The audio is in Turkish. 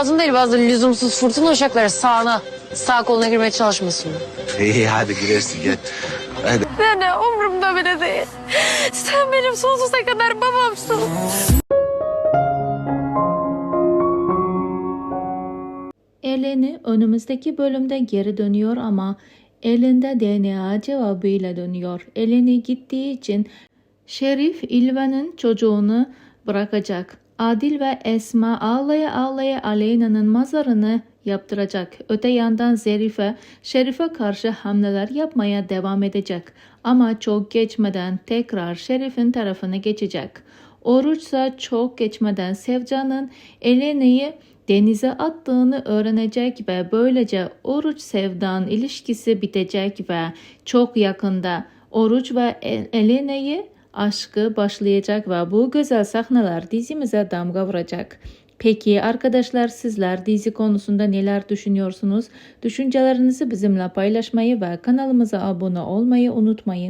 lazım değil. Bazı lüzumsuz fırtına uşakları sağına, sağ koluna girmeye çalışmasın. İyi hadi girersin gel. Hadi. Nene umurumda bile değil. Sen benim sonsuza kadar babamsın. Eleni önümüzdeki bölümde geri dönüyor ama elinde DNA cevabıyla dönüyor. Eleni gittiği için Şerif İlvan'ın çocuğunu bırakacak. Adil ve Esma ağlaya ağlaya Aleyna'nın mazarını yaptıracak. Öte yandan Zerife, Şerif'e karşı hamleler yapmaya devam edecek. Ama çok geçmeden tekrar Şerif'in tarafına geçecek. Oruçsa çok geçmeden Sevcan'ın Elena'yı denize attığını öğrenecek ve böylece Oruç Sevdan ilişkisi bitecek ve çok yakında Oruç ve El- Elena'yı aşkı başlayacak ve bu güzel sahneler dizimize damga vuracak. Peki arkadaşlar sizler dizi konusunda neler düşünüyorsunuz? Düşüncelerinizi bizimle paylaşmayı ve kanalımıza abone olmayı unutmayın.